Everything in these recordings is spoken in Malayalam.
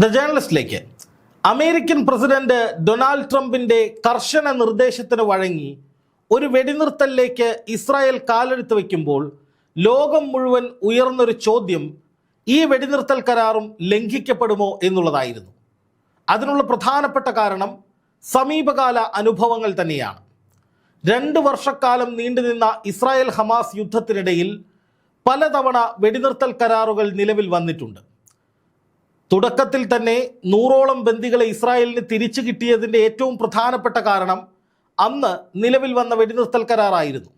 ദ ജേർണലിസ്റ്റിലേക്ക് അമേരിക്കൻ പ്രസിഡന്റ് ഡൊണാൾഡ് ട്രംപിന്റെ കർശന നിർദ്ദേശത്തിന് വഴങ്ങി ഒരു വെടിനിർത്തലിലേക്ക് ഇസ്രായേൽ കാലെടുത്ത് വയ്ക്കുമ്പോൾ ലോകം മുഴുവൻ ഉയർന്നൊരു ചോദ്യം ഈ വെടിനിർത്തൽ കരാറും ലംഘിക്കപ്പെടുമോ എന്നുള്ളതായിരുന്നു. അതിനുള്ള പ്രധാനപ്പെട്ട കാരണം സമീപകാല അനുഭവങ്ങൾ തന്നെയാണ്. രണ്ട് വർഷക്കാലം നീണ്ടുനിന്ന ഇസ്രായേൽ ഹമാസ് യുദ്ധത്തിനിടയിൽ പലതവണ വെടിനിർത്തൽ കരാറുകൾ നിലവിൽ വന്നിട്ടുണ്ട്. തുടക്കത്തിൽ തന്നെ നൂറോളം ബന്ദികളെ ഇസ്രായേലിന് തിരിച്ചു കിട്ടിയതിന്റെ ഏറ്റവും പ്രധാനപ്പെട്ട കാരണം അന്ന് നിലവിൽ വന്ന വെടിനിർത്തൽ കരാറായിരുന്നു.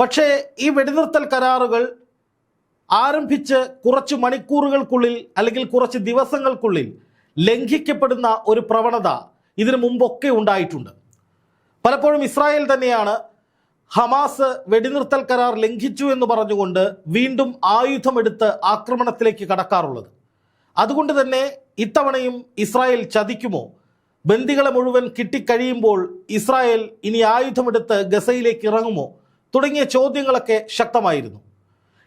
പക്ഷേ ഈ വെടിനിർത്തൽ കരാറുകൾ ആരംഭിച്ച് കുറച്ച് മണിക്കൂറുകൾക്കുള്ളിൽ അല്ലെങ്കിൽ കുറച്ച് ദിവസങ്ങൾക്കുള്ളിൽ ലംഘിക്കപ്പെടുന്ന ഒരു പ്രവണത ഇതിനു മുമ്പൊക്കെ ഉണ്ടായിട്ടുണ്ട്. പലപ്പോഴും ഇസ്രായേൽ തന്നെയാണ് ഹമാസ് വെടിനിർത്തൽ കരാർ ലംഘിച്ചു എന്ന് പറഞ്ഞുകൊണ്ട് വീണ്ടും ആയുധമെടുത്ത് ആക്രമണത്തിലേക്ക് കടക്കാറുള്ളത്. അതുകൊണ്ട് തന്നെ ഇത്തവണയും ഇസ്രായേൽ ചതിക്കുമോ? ബന്ദികളെ മുഴുവൻ കിട്ടിക്കഴിയുമ്പോൾ ഇസ്രായേൽ ഇനി ആയുധമെടുത്ത് ഗസയിലേക്ക് ഇറങ്ങുമോ? തുടങ്ങിയ ചോദ്യങ്ങളൊക്കെ ശക്തമായിരുന്നു.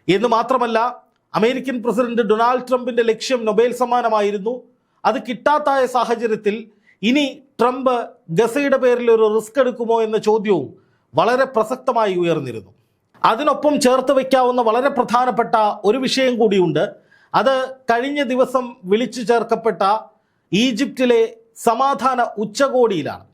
എന്ന് മാത്രമല്ല അമേരിക്കൻ പ്രസിഡന്റ് ഡൊണാൾഡ് ട്രംപിന്റെ ലക്ഷ്യം നൊബേൽ സമ്മാനമായിരുന്നു. അത് കിട്ടാത്തായ സാഹചര്യത്തിൽ ഇനി ട്രംപ് ഗസയുടെ പേരിൽ ഒരു റിസ്ക് എടുക്കുമോ എന്ന ചോദ്യവും വളരെ പ്രസക്തമായി ഉയർന്നിരുന്നു. അതിനൊപ്പം ചേർത്ത് വയ്ക്കാവുന്ന വളരെ പ്രധാനപ്പെട്ട ഒരു വിഷയം കൂടിയുണ്ട്. അത് കഴിഞ്ഞ ദിവസം വിളിച്ചു ചേർക്കപ്പെട്ട ഈജിപ്തിലെ സമാധാന ഉച്ചകോടിയിലാണ്.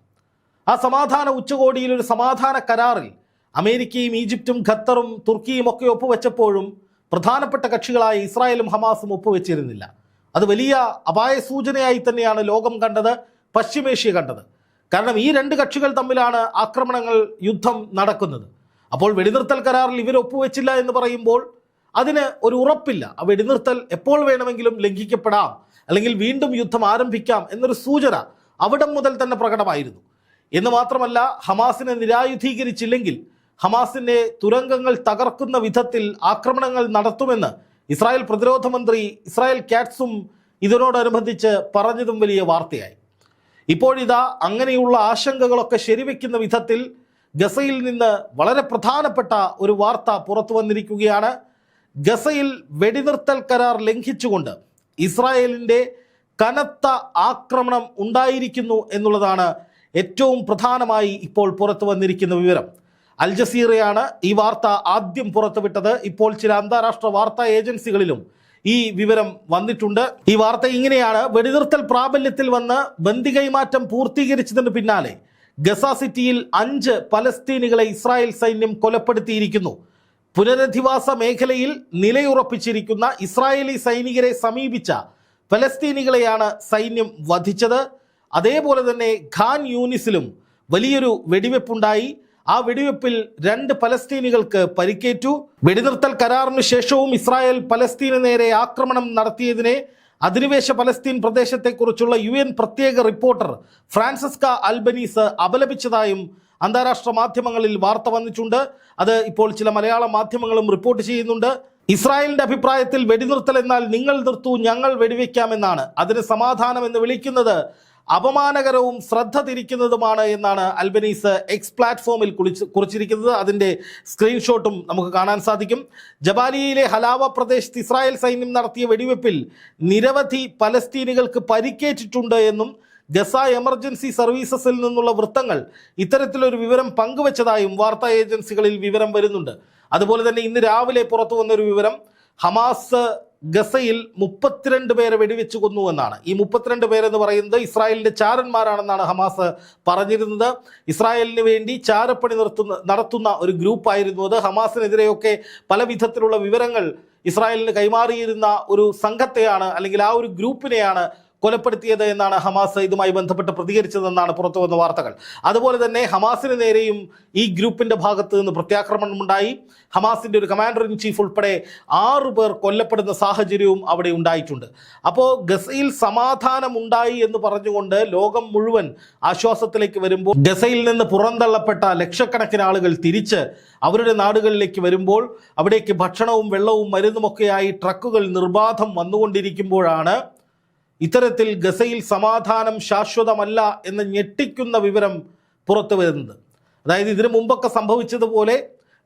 ആ സമാധാന ഉച്ചകോടിയിൽ ഒരു സമാധാന കരാറിൽ അമേരിക്കയും ഈജിപ്തും ഖത്തറും തുർക്കിയും ഒക്കെ ഒപ്പുവെച്ചപ്പോഴും പ്രധാനപ്പെട്ട കക്ഷികളായ ഇസ്രായേലും ഹമാസും ഒപ്പുവെച്ചിരുന്നില്ല. അത് വലിയ അപായ സൂചനയായി തന്നെയാണ് ലോകം കണ്ടത് പശ്ചിമേഷ്യ കണ്ടത്. കാരണം ഈ രണ്ട് കക്ഷികൾ തമ്മിലാണ് ആക്രമണങ്ങൾ യുദ്ധം നടക്കുന്നത്. അപ്പോൾ വെടിനിർത്തൽ കരാറിൽ ഇവർ ഒപ്പുവെച്ചില്ല എന്ന് പറയുമ്പോൾ അതിന് ഒരു ഉറപ്പില്ല. ആ വെടിനിർത്തൽ എപ്പോൾ വേണമെങ്കിലും ലംഘിക്കപ്പെടാം. അല്ലെങ്കിൽ വീണ്ടും യുദ്ധം ആരംഭിക്കാം എന്നൊരു സൂചന അവിടം മുതൽ തന്നെ പ്രകടമായിരുന്നു. എന്ന് മാത്രമല്ല ഹമാസിനെ നിരായുധീകരിച്ചില്ലെങ്കിൽ ഹമാസിന്റെ തുരങ്കങ്ങൾ തകർക്കുന്ന വിധത്തിൽ ആക്രമണങ്ങൾ നടത്തുമെന്ന് ഇസ്രായേൽ പ്രതിരോധ മന്ത്രി ഇസ്രായേൽ കാറ്റ്സും ഇതിനോടനുബന്ധിച്ച് പറഞ്ഞതും വലിയ വാർത്തയായി. ഇപ്പോഴിതാ അങ്ങനെയുള്ള ആശങ്കകളൊക്കെ ശരിവെക്കുന്ന വിധത്തിൽ ഗസയിൽ നിന്ന് വളരെ പ്രധാനപ്പെട്ട ഒരു വാർത്ത പുറത്തു വന്നിരിക്കുകയാണ്. ഗസയിൽ വെടിനിർത്തൽ കരാർ ലംഘിച്ചുകൊണ്ട് ഇസ്രായേലിന്റെ കനത്ത ആക്രമണം ഉണ്ടായിരിക്കുന്നു എന്നുള്ളതാണ് ഏറ്റവും പ്രധാനമായി ഇപ്പോൾ പുറത്തു വന്നിരിക്കുന്ന വിവരം. അൽ ജസീറയാണ് ഈ വാർത്ത ആദ്യം പുറത്തുവിട്ടത്. ഇപ്പോൾ ചില അന്താരാഷ്ട്ര വാർത്താ ഏജൻസികളിലും ഈ വിവരം വന്നിട്ടുണ്ട്. ഈ വാർത്ത ഇങ്ങനെയാണ്. വെടിനിർത്തൽ പ്രാബല്യത്തിൽ വന്ന് ബന്ദി കൈമാറ്റം പൂർത്തീകരിച്ചതിന് പിന്നാലെ ഗസ സിറ്റിയിൽ അഞ്ച് പലസ്തീനികളെ ഇസ്രായേൽ സൈന്യം കൊലപ്പെടുത്തിയിരിക്കുന്നു. പുനരധിവാസ മേഖലയിൽ നിലയുറപ്പിച്ചിരിക്കുന്ന ഇസ്രായേലി സൈനികരെ സമീപിച്ച ഫലസ്തീനികളെയാണ് സൈന്യം വധിച്ചത്. അതേപോലെ തന്നെ ഖാൻ യൂനിസിലും വലിയൊരു വെടിവെപ്പുണ്ടായി. ആ വെടിവെപ്പിൽ രണ്ട് പലസ്തീനികൾക്ക് പരിക്കേറ്റു. വെടിനിർത്തൽ കരാറിന് ശേഷവും ഇസ്രായേൽ പലസ്തീന് നേരെ ആക്രമണം നടത്തിയതിനെ അധിനിവേശ പലസ്തീൻ പ്രദേശത്തെക്കുറിച്ചുള്ള യു പ്രത്യേക റിപ്പോർട്ടർ ഫ്രാൻസിസ്ക അൽബനീസ് അപലപിച്ചതായും അന്താരാഷ്ട്ര മാധ്യമങ്ങളിൽ വാർത്ത വന്നിട്ടുണ്ട്. അത് ഇപ്പോൾ ചില മലയാള മാധ്യമങ്ങളും റിപ്പോർട്ട് ചെയ്യുന്നുണ്ട്. ഇസ്രായേലിന്റെ അഭിപ്രായത്തിൽ വെടിനിർത്തൽ എന്നാൽ നിങ്ങൾ നിർത്തൂ ഞങ്ങൾ വെടിവെക്കാമെന്നാണ്. അതിന് സമാധാനം എന്ന് വിളിക്കുന്നത് അപമാനകരവും ശ്രദ്ധ തിരിക്കുന്നതുമാണ് എന്നാണ് അൽബനീസ് എക്സ് പ്ലാറ്റ്ഫോമിൽ കുളിച്ച് കുറിച്ചിരിക്കുന്നത്. അതിന്റെ സ്ക്രീൻഷോട്ടും നമുക്ക് കാണാൻ സാധിക്കും. ജബാലിയയിലെ ഹലാവ പ്രദേശത്ത് ഇസ്രായേൽ സൈന്യം നടത്തിയ വെടിവെപ്പിൽ നിരവധി പലസ്തീനികൾക്ക് പരിക്കേറ്റിട്ടുണ്ട് എന്നും ഗസ എമർജൻസി സർവീസസിൽ നിന്നുള്ള വൃത്തങ്ങൾ. ഇത്തരത്തിലൊരു വിവരം പങ്കുവച്ചതായും വാർത്താ ഏജൻസികളിൽ വിവരം വരുന്നുണ്ട്. അതുപോലെ തന്നെ ഇന്ന് രാവിലെ പുറത്തു വന്നൊരു വിവരം ഹമാസ് ഗസയിൽ മുപ്പത്തിരണ്ട് പേരെ വെടിവെച്ച് കൊന്നു എന്നാണ്. ഈ മുപ്പത്തിരണ്ട് പേരെന്ന് പറയുന്നത് ഇസ്രായേലിന്റെ ചാരന്മാരാണെന്നാണ് ഹമാസ് പറഞ്ഞിരുന്നത്. ഇസ്രായേലിന് വേണ്ടി ചാരപ്പണി നിർത്തുന്ന നടത്തുന്ന ഒരു ഗ്രൂപ്പായിരുന്നു അത്. ഹമാസിനെതിരെയൊക്കെ പല വിധത്തിലുള്ള വിവരങ്ങൾ ഇസ്രായേലിന് കൈമാറിയിരുന്ന ഒരു സംഘത്തെയാണ് അല്ലെങ്കിൽ ആ ഒരു ഗ്രൂപ്പിനെയാണ് കൊലപ്പെടുത്തിയത് എന്നാണ് ഹമാസ് ഇതുമായി ബന്ധപ്പെട്ട് പ്രതികരിച്ചതെന്നാണ് പുറത്തു വന്ന വാർത്തകൾ. അതുപോലെ തന്നെ ഹമാസിന് നേരെയും ഈ ഗ്രൂപ്പിന്റെ ഭാഗത്ത് നിന്ന് പ്രത്യാക്രമണം ഉണ്ടായി. ഹമാസിന്റെ ഒരു കമാൻഡർ ഇൻ ചീഫ് ഉൾപ്പെടെ ആറു പേർ കൊല്ലപ്പെടുന്ന സാഹചര്യവും അവിടെ ഉണ്ടായിട്ടുണ്ട്. അപ്പോൾ ഗസയിൽ സമാധാനം ഉണ്ടായി എന്ന് പറഞ്ഞുകൊണ്ട് ലോകം മുഴുവൻ ആശ്വാസത്തിലേക്ക് വരുമ്പോൾ ഗസയിൽ നിന്ന് പുറന്തള്ളപ്പെട്ട ലക്ഷക്കണക്കിന് ആളുകൾ തിരിച്ച് അവരുടെ നാടുകളിലേക്ക് വരുമ്പോൾ അവിടേക്ക് ഭക്ഷണവും വെള്ളവും മരുന്നുമൊക്കെയായി ട്രക്കുകൾ നിർബാധം വന്നുകൊണ്ടിരിക്കുമ്പോഴാണ് ഇത്തരത്തിൽ ഗസയിൽ സമാധാനം ശാശ്വതമല്ല എന്ന് ഞെട്ടിക്കുന്ന വിവരം പുറത്തു വരുന്നത്. അതായത് ഇതിനു മുമ്പൊക്കെ സംഭവിച്ചതുപോലെ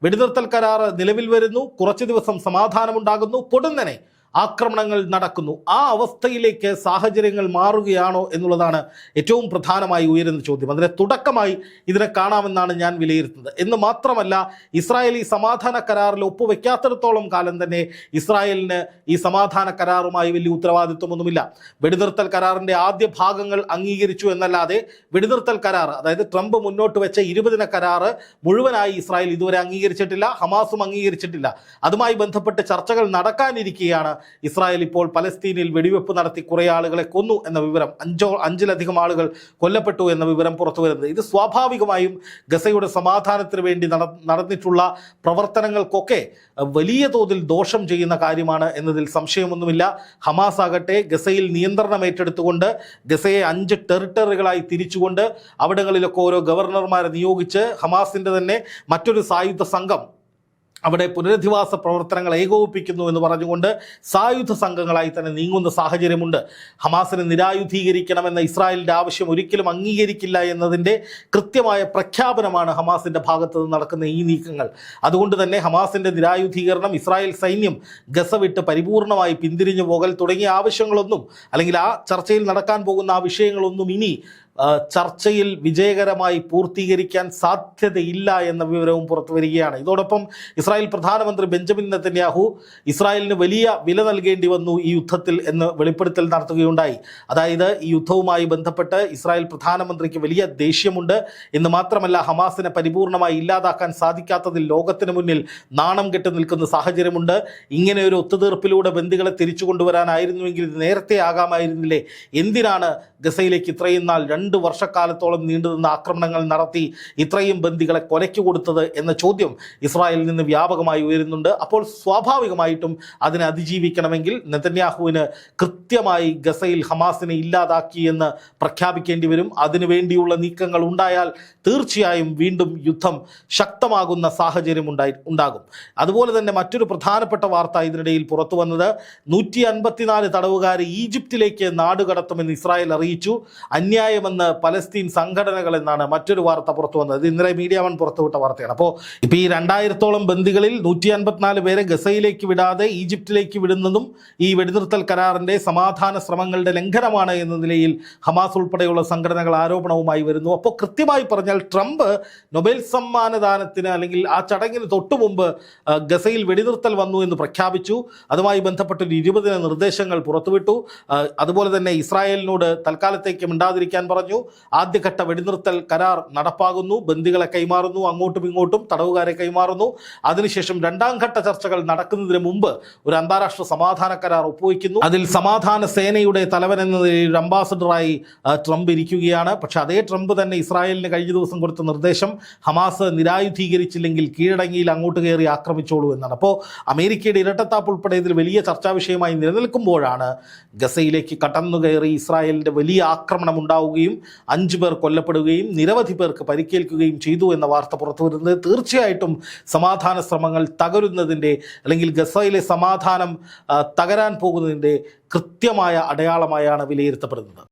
വെടിനിർത്തൽ കരാർ നിലവിൽ വരുന്നു. കുറച്ച് ദിവസം സമാധാനമുണ്ടാകുന്നു. പൊടുന്നനെ ആക്രമണങ്ങൾ നടക്കുന്നു. ആ അവസ്ഥയിലേക്ക് സാഹചര്യങ്ങൾ മാറുകയാണോ എന്നുള്ളതാണ് ഏറ്റവും പ്രധാനമായി ഉയരുന്ന ചോദ്യം. അതിനെ തുടക്കമായി ഇതിനെ കാണാമെന്നാണ് ഞാൻ വിലയിരുത്തുന്നത്. എന്ന് മാത്രമല്ല ഇസ്രായേൽ ഈ സമാധാന കരാറിൽ ഒപ്പുവെക്കാത്തിടത്തോളം കാലം തന്നെ ഇസ്രായേലിന് ഈ സമാധാന കരാറുമായി വലിയ ഉത്തരവാദിത്വമൊന്നുമില്ല. വെടിനിർത്തൽ കരാറിന്റെ ആദ്യ ഭാഗങ്ങൾ അംഗീകരിച്ചു എന്നല്ലാതെ വെടിനിർത്തൽ കരാർ അതായത് ട്രംപ് മുന്നോട്ട് വെച്ച ഇരുപതിന കരാറ് മുഴുവനായി ഇസ്രായേൽ ഇതുവരെ അംഗീകരിച്ചിട്ടില്ല ഹമാസും അംഗീകരിച്ചിട്ടില്ല. അതുമായി ബന്ധപ്പെട്ട് ചർച്ചകൾ നടക്കാനിരിക്കെയാണ് ഇസ്രായേൽ ഇപ്പോൾ പലസ്തീനിൽ വെടിവെപ്പ് നടത്തി കുറേ ആളുകളെ കൊന്നു എന്ന വിവരം അഞ്ചോ അഞ്ചിലധികം ആളുകൾ കൊല്ലപ്പെട്ടു എന്ന വിവരം പുറത്തു വരുന്നത്. ഇത് സ്വാഭാവികമായും ഗസയുടെ സമാധാനത്തിന് വേണ്ടി നടന്നിട്ടുള്ള പ്രവർത്തനങ്ങൾക്കൊക്കെ വലിയ തോതിൽ ദോഷം ചെയ്യുന്ന കാര്യമാണ് എന്നതിൽ സംശയമൊന്നുമില്ല. ഹമാസ് ആകട്ടെ ഗസയിൽ നിയന്ത്രണം ഏറ്റെടുത്തുകൊണ്ട് ഗസയെ അഞ്ച് ടെറിട്ടറികളായി തിരിച്ചുകൊണ്ട് അവിടങ്ങളിലൊക്കെ ഓരോ ഗവർണർമാരെ നിയോഗിച്ച് ഹമാസിന്റെ തന്നെ മറ്റൊരു സായുധ സംഘം അവിടെ പുനരധിവാസ പ്രവർത്തനങ്ങൾ ഏകോപിപ്പിക്കുന്നു എന്ന് പറഞ്ഞുകൊണ്ട് സായുധ സംഘങ്ങളായി തന്നെ നീങ്ങുന്ന സാഹചര്യമുണ്ട്. ഹമാസിനെ നിരായുധീകരിക്കണമെന്ന ഇസ്രായേലിന്റെ ആവശ്യം ഒരിക്കലും അംഗീകരിക്കില്ല എന്നതിന്റെ കൃത്യമായ പ്രഖ്യാപനമാണ് ഹമാസിന്റെ ഭാഗത്ത് നടക്കുന്ന ഈ നീക്കങ്ങൾ. അതുകൊണ്ട് തന്നെ ഹമാസിന്റെ നിരായുധീകരണം ഇസ്രായേൽ സൈന്യം ഗസ വിട്ട് പരിപൂർണമായി പിന്തിരിഞ്ഞു പോകൽ തുടങ്ങിയ ആവശ്യങ്ങളൊന്നും അല്ലെങ്കിൽ ആ ചർച്ചയിൽ നടക്കാൻ പോകുന്ന ആ വിഷയങ്ങളൊന്നും ഇനി ചർച്ചയിൽ വിജയകരമായി പൂർത്തീകരിക്കാൻ സാധ്യതയില്ല എന്ന വിവരവും പുറത്തു വരികയാണ്. ഇതോടൊപ്പം ഇസ്രായേൽ പ്രധാനമന്ത്രി ബെഞ്ചമിൻ നെത്തന്യാഹു ഇസ്രായേലിന് വലിയ വില നൽകേണ്ടി വന്നു ഈ യുദ്ധത്തിൽ എന്ന് വെളിപ്പെടുത്തൽ നടത്തുകയുണ്ടായി. അതായത് ഈ യുദ്ധവുമായി ബന്ധപ്പെട്ട് ഇസ്രായേൽ പ്രധാനമന്ത്രിക്ക് വലിയ ദേഷ്യമുണ്ട്. എന്ന് മാത്രമല്ല ഹമാസിനെ പരിപൂർണമായി ഇല്ലാതാക്കാൻ സാധിക്കാത്തതിൽ ലോകത്തിന് മുന്നിൽ നാണം കെട്ട് നിൽക്കുന്ന സാഹചര്യമുണ്ട്. ഇങ്ങനെ ഒരു ഒത്തുതീർപ്പിലൂടെ ബന്ധുക്കളെ തിരിച്ചു കൊണ്ടുവരാനായിരുന്നുവെങ്കിൽ ഇത് നേരത്തെ ആകാമായിരുന്നില്ലേ? എന്തിനാണ് ഗസയിലേക്ക് ഇത്രയും നാൾ വർഷക്കാലത്തോളം നീണ്ടുനിന്ന ആക്രമണങ്ങൾ നടത്തി ഇത്രയും ബന്ദികളെ കൊലയ്ക്ക് കൊടുത്തത് എന്ന ചോദ്യം ഇസ്രായേലിൽ നിന്ന് വ്യാപകമായി ഉയരുന്നുണ്ട്. അപ്പോൾ സ്വാഭാവികമായിട്ടും അതിനെ അതിജീവിക്കണമെങ്കിൽ നെതന്യാഹുവിന് കൃത്യമായി ഗസയിൽ ഹമാസിനെ ഇല്ലാതാക്കി എന്ന് പ്രഖ്യാപിക്കേണ്ടി വരും. അതിനുവേണ്ടിയുള്ള നീക്കങ്ങൾ ഉണ്ടായാൽ തീർച്ചയായും വീണ്ടും യുദ്ധം ശക്തമാകുന്ന സാഹചര്യം ഉണ്ടായി ഉണ്ടാകും. അതുപോലെ തന്നെ മറ്റൊരു പ്രധാനപ്പെട്ട വാർത്ത ഇതിനിടയിൽ പുറത്തു വന്നത് നൂറ്റി അൻപത്തിനാല് തടവുകാരെ ഈജിപ്തിലേക്ക് നാടുകടത്തുമെന്ന് ഇസ്രായേൽ അറിയിച്ചു. അന്യായമെന്ന് പലസ്തീൻ സംഘടനകൾ എന്നാണ് മറ്റൊരു വാർത്ത പുറത്തു വന്നത്. ഇന്നലെ മീഡിയ വൺ പുറത്തുവിട്ട വാർത്തയാണ്. അപ്പോൾ ഇപ്പോൾ ഈ രണ്ടായിരത്തോളം ബന്ദികളിൽ നൂറ്റി അൻപത്തിനാല് പേരെ ഗസയിലേക്ക് വിടാതെ ഈജിപ്തിലേക്ക് വിടുന്നതും ഈ വെടിനിർത്തൽ കരാറിന്റെ സമാധാന ശ്രമങ്ങളുടെ ലംഘനമാണ് എന്ന നിലയിൽ ഹമാസ് ഉൾപ്പെടെയുള്ള സംഘടനകൾ ആരോപണവുമായി വരുന്നു. അപ്പോൾ കൃത്യമായി പറഞ്ഞാൽ ട്രംപ് നൊബേൽ സമ്മാനദാനത്തിന് അല്ലെങ്കിൽ ആ ചടങ്ങിന് തൊട്ടു മുമ്പ് ഗസയിൽ വെടിനിർത്തൽ വന്നു എന്ന് പ്രഖ്യാപിച്ചു. അതുമായി ബന്ധപ്പെട്ട് ഒരു ഇരുപതിന് നിർദ്ദേശങ്ങൾ പുറത്തുവിട്ടു. അതുപോലെ തന്നെ ഇസ്രായേലിനോട് തൽക്കാലത്തേക്ക് മിണ്ടാതിരിക്കാൻ പറഞ്ഞു. ആദ്യഘട്ട വെടിനിർത്തൽ കരാർ നടപ്പാകുന്നു. ബന്ദികളെ കൈമാറുന്നു. അങ്ങോട്ടും ഇങ്ങോട്ടും തടവുകാരെ കൈമാറുന്നു. അതിനുശേഷം രണ്ടാം ഘട്ട ചർച്ചകൾ നടക്കുന്നതിന് മുമ്പ് ഒരു അന്താരാഷ്ട്ര സമാധാന കരാർ ഒപ്പുവയ്ക്കുന്നു അതിൽ സമാധാന സേനയുടെ തലവൻ എന്ന നിലയിൽ അംബാസഡറായി ട്രംപ് ഇരിക്കുകയാണ്. പക്ഷെ അതേ ട്രംപ് തന്നെ ഇസ്രായേലിന് കഴിഞ്ഞ ദിവസം കൊടുത്ത നിർദ്ദേശം ഹമാസ് നിരായുധീകരിച്ചില്ലെങ്കിൽ കീഴടങ്ങിയിൽ അങ്ങോട്ട് കയറി ആക്രമിച്ചോളൂ എന്നാണ്. അപ്പോൾ അമേരിക്കയുടെ ഇരട്ടത്താപ്പ് ഉൾപ്പെടെ ഇതിൽ വലിയ ചർച്ചാ വിഷയമായി നിലനിൽക്കുമ്പോഴാണ് ഗസയിലേക്ക് കടന്നു കയറി ഇസ്രായേലിന്റെ വലിയ ആക്രമണം ഉണ്ടാവുകയും അഞ്ചു പേർ കൊല്ലപ്പെടുകയും നിരവധി പേർക്ക് പരിക്കേൽക്കുകയും ചെയ്തു എന്ന വാർത്ത പുറത്തു വരുന്നത് തീർച്ചയായിട്ടും സമാധാന ശ്രമങ്ങൾ തകരുന്നതിന്റെ അല്ലെങ്കിൽ ഗസയിലെ സമാധാനം തകരാൻ പോകുന്നതിന്റെ കൃത്യമായ അടയാളമായാണ് വിലയിരുത്തപ്പെടുന്നത്.